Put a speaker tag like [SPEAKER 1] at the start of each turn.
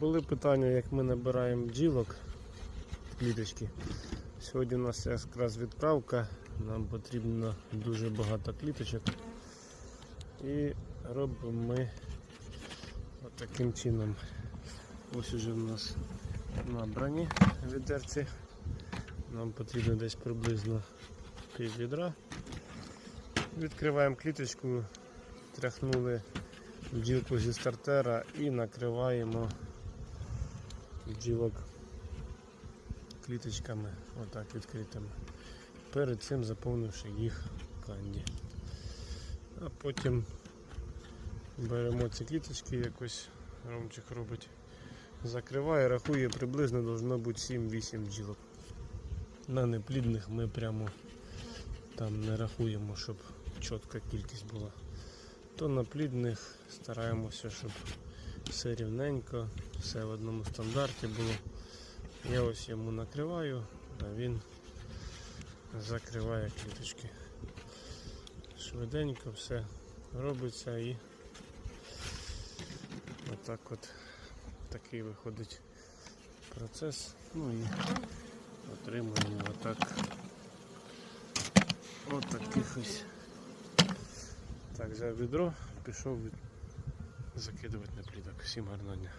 [SPEAKER 1] Були питання, як ми набираємо бджілок кліточки. Сьогодні у нас якраз відправка, нам потрібно дуже багато кліточок. І робимо ми таким чином. Ось уже у нас набрані відерці. Нам потрібно десь приблизно пів відра. Відкриваємо кліточку, тряхнули бджілку зі стартера і накриваємо бджілок кліточками, отак відкритими. Перед цим заповнивши їх канді. А потім беремо ці кліточки, якось ромчик робить, закриває, рахує, приблизно должно бути 7-8 бджілок. На неплідних ми прямо там не рахуємо, щоб чітка кількість була. То на плідних стараємося, щоб все рівненько, все в одному стандарті було. Я ось йому накриваю, а він закриває кліточки. Швиденько все робиться і отак от такий виходить процес. Ну і отримуємо отак. От таких ось. Так, взяв відро, пішов від... закидувати на плідок. Всім гарного дня.